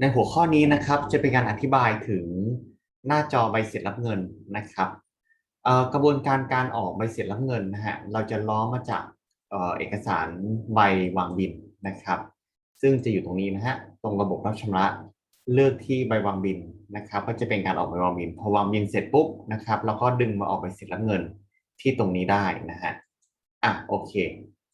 ในหัวข้อนี้นะครับจะเป็นการอธิบายถึงหน้าจอใบเสร็จรับเงินนะครับกระบวนการการออกใบเสร็จรับเงินนะฮะเราจะล้อมาจากเอ่อเอกสารใบวางบินนะครับ ซึ่งจะอยู่ตรงนี้นะฮะตรงระบบรับชำระเลือกที่ใบวางบินนะครับ ก็จะเป็นการออกใบวางบินพอวางบินเสร็จปุ๊บนะครับเราก็ดึงมาออกใบเสร็จรับเงินที่ตรงนี้ได้นะฮะอะโอเค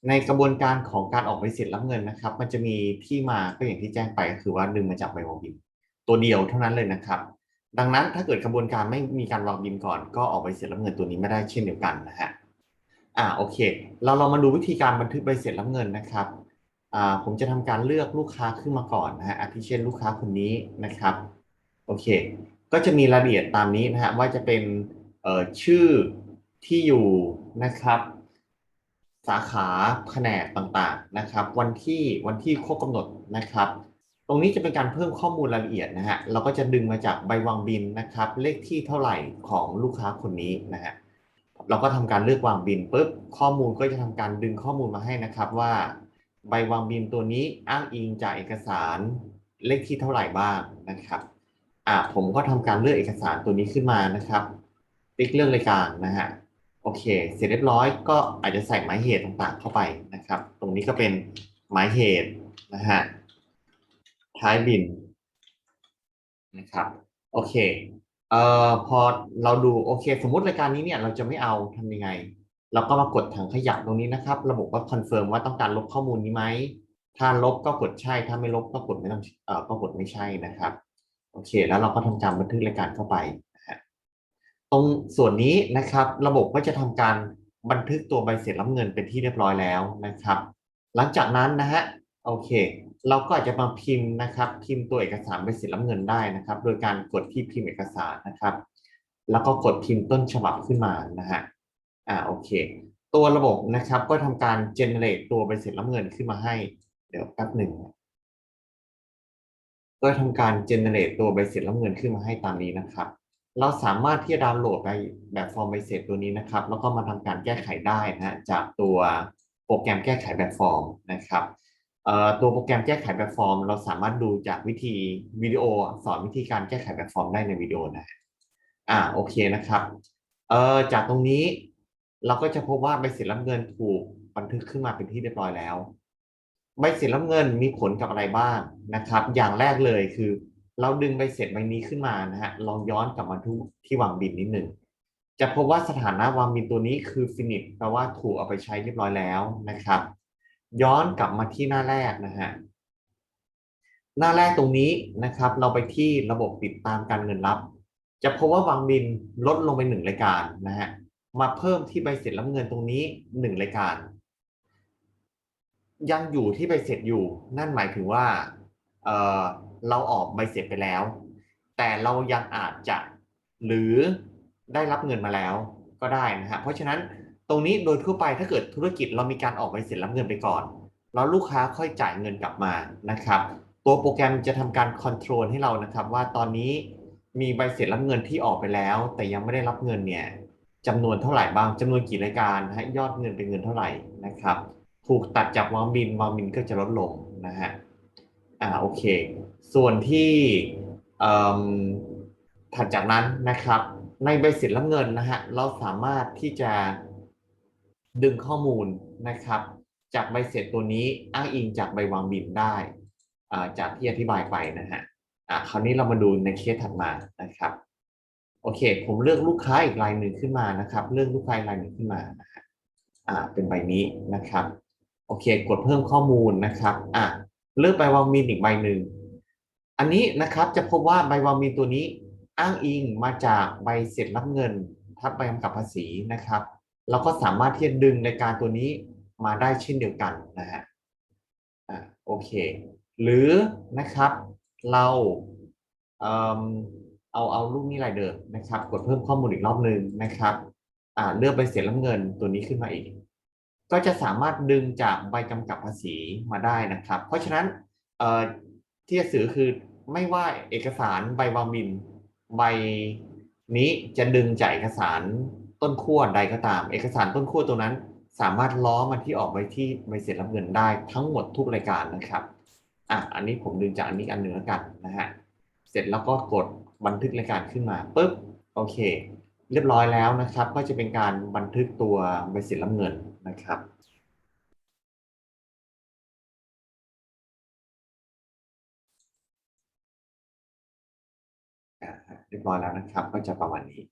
ในกระบวนการของการออกใบเสร็จรับเงินนะครับ มันจะมีที่มาก็อย่างที่แจ้งไปก็คือว่าดึงมาจากใบวางบินตัวเดียวเท่านั้นเลยนะครับ ดังนั้นถ้าเกิดกระบวนการไม่มีการวางบินก่อน ก็ออกใบเสร็จรับเงินตัวนี้ไม่ได้เช่นเดียวกันนะฮะอ่าโอเค เราเรามาดูวิธีการบันทึกใบเสร็จรับเงินนะครับอ่าผมจะทำการเลือกลูกค้าขึ้นมาก่อนนะฮะอาทิเช่นลูกค้าคนนี้นะครับโอเค ก็จะมีรายละเอียดตามนี้นะฮะว่าจะเป็นเอ่อชื่อที่อยู่นะครับ สาขาแผนกต่างๆนะครับ วันที่วันที่ครบกำหนดนะครับ ตรงนี้จะเป็นการเพิ่มข้อมูลรายละเอียดนะฮะเราก็จะดึงมาจากใบวางบินนะครับ เลขที่เท่าไหร่ของลูกค้าคนนี้นะฮะเราก็ทำการเลือกวางบินปุ๊บข้อมูลก็จะทำการดึงข้อมูลมาให้นะครับว่า ใบวางบินตัวนี้อ้างอิงจากเอกสารเลขที่เท่าไหร่บ้างนะครับอ่าผมก็ทำการเลือกเอกสารตัวนี้ขึ้นมานะครับติ๊กเรื่องรายการนะฮะ โอเค เสร็จเรียบร้อยก็อาจจะใส่หมายเหตุต่างๆเข้าไปนะครับ ตรงนี้ก็เป็นหมายเหตุนะฮะท้ายบินนะครับโอเคเอ่อพอเราดูโอเค สมมุติรายการนี้เนี่ยเราจะไม่เอาทำยังไง เราก็มากดถังขยะตรงนี้นะครับ ระบบก็คอนเฟิร์มว่าต้องการลบข้อมูลนี้ไหมถ้าลบก็กดใช่ ถ้าไม่ลบก็กดไม่ต้องเอ่อก็กดไม่ใช่นะครับ โอเค แล้วเราก็ทำการบันทึกรายการเข้าไป ตรงส่วนนี้นะครับ ระบบก็จะทำการบันทึกตัวใบเสร็จรับเงินเป็นที่เรียบร้อยแล้วนะครับ หลังจากนั้นนะฮะโอเค เราก็อาจจะมาพิมพ์นะครับ พิมพ์ตัวเอกสารใบเสร็จรับเงินได้นะครับ โดยการกดที่พิมพ์เอกสารนะครับ แล้วก็กดพิมพ์ต้นฉบับขึ้นมานะฮะอ่าโอเค ตัวระบบนะครับก็ทำการ generate ตัวใบเสร็จรับเงินขึ้นมาให้ เดี๋ยวแป๊บหนึ่งก็ทำการ generate ตัวใบเสร็จรับเงินขึ้นมาให้ตามนี้นะครับ เราสามารถที่จะดาวน์โหลดไปแบบฟอร์มใบเสร็จตัวนี้นะครับ แล้วก็มาทำการแก้ไขได้นะฮะจากตัวโปรแกรมแก้ไขแบบฟอร์มนะครับตัวโปรแกรมแก้ไขแบบฟอร์ม เราสามารถดูจากวิธีวิดีโอสอนวิธีการแก้ไขแบบฟอร์มได้ในวิดีโอนะอ่าโอเคนะครับเอ่อจากตรงนี้เราก็จะพบว่าใบเสร็จรับเงินถูกบันทึกขึ้นมาเป็นที่เรียบร้อยแล้ว ใบเสร็จรับเงินมีผลกับอะไรบ้างนะครับ อย่างแรกเลยคือ เราดึงใบเสร็จใบนี้ขึ้นมานะฮะลองย้อนกลับมาทุกที่วางบินนิดหนึ่งจะพบว่าสถานะวางบินตัวนี้คือ finish แปลว่าถูกเอาไปใช้เรียบร้อยแล้วนะครับ ย้อนกลับมาที่หน้าแรกนะฮะหน้าแรกตรงนี้นะครับ เราไปที่ระบบติดตามการเงินรับ จะพบว่าวางบินลดลงไปหนึ่งรายการนะฮะมาเพิ่มที่ใบเสร็จรับเงินตรงนี้หนึ่งรายการ ยังอยู่ที่ใบเสร็จอยู่นั่นหมายถึงว่า เราออกใบเสร็จไปแล้ว แต่เรายังอาจจะหรือได้รับเงินมาแล้วก็ได้นะฮะเพราะฉะนั้นตรงนี้โดยทั่วไปถ้าเกิดธุรกิจเรามีการออกใบเสร็จรับเงินไปก่อน แล้วลูกค้าค่อยจ่ายเงินกลับมานะครับ ตัวโปรแกรมจะทำการคอนโทรลให้เรานะครับว่าตอนนี้มีใบเสร็จรับเงินที่ออกไปแล้ว แต่ยังไม่ได้รับเงินเนี่ยจำนวนเท่าไหร่บ้างจำนวนกี่รายการฮะยอดเงินเป็นเงินเท่าไหร่นะครับ ถูกตัดจากวางบินวางบินก็จะลดลงนะฮะ อ่าโอเค ส่วนที่ถัดจากนั้นนะครับ ในใบเสร็จรับเงินนะฮะเราสามารถที่จะดึงข้อมูลนะครับ จากใบเสร็จตัวนี้อ้างอิงจากใบวางบินได้อ่าจากที่อธิบายไปนะฮะอ่าคราวนี้เรามาดูในเคสถัดมานะครับ โอเค ผมเลือกลูกค้าอีกรายหนึ่งขึ้นมานะครับ เลือกลูกค้ารายหนึ่งขึ้นมานะฮะอ่าเป็นใบนี้นะครับ โอเค กดเพิ่มข้อมูลนะครับอะ เลือกใบวางบินอีกใบหนึ่ง อันนี้นะครับจะพบว่าใบวางบินตัวนี้อ้างอิงมาจากใบเสร็จรับเงิน ทับใบกำกับภาษีนะครับ เราก็สามารถที่จะดึงรายการตัวนี้มาได้เช่นเดียวกันนะฮะอ่าโอเค หรือนะครับเราเอ่อเอาเอารูปนี้รายเดิมนะครับ กดเพิ่มข้อมูลอีกรอบหนึ่งนะครับอ่าเลือกใบเสร็จรับเงินตัวนี้ขึ้นมาอีก ก็จะสามารถดึงจากใบกำกับภาษีมาได้นะครับ เพราะฉะนั้นที่จะสื่อคือไม่ว่าเอกสารใบวางบินใบนี้จะดึงจากเอกสารต้นขั้วใดก็ตาม เอกสารต้นขั้วตัวนั้น สามารถล้อมาที่ออกใบที่ใบเสร็จรับเงินได้ทั้งหมดทุกรายการนะครับอะอันนี้ผมดึงจากอันนี้อันหนึ่งแล้วกันนะฮะเสร็จแล้วก็กดบันทึกรายการขึ้นมาปุ๊บโอเค เรียบร้อยแล้วนะครับ ก็จะเป็นการบันทึกตัวใบเสร็จรับเงินนะครับเรียบร้อยแล้วนะครับ ก็จะประมาณนี้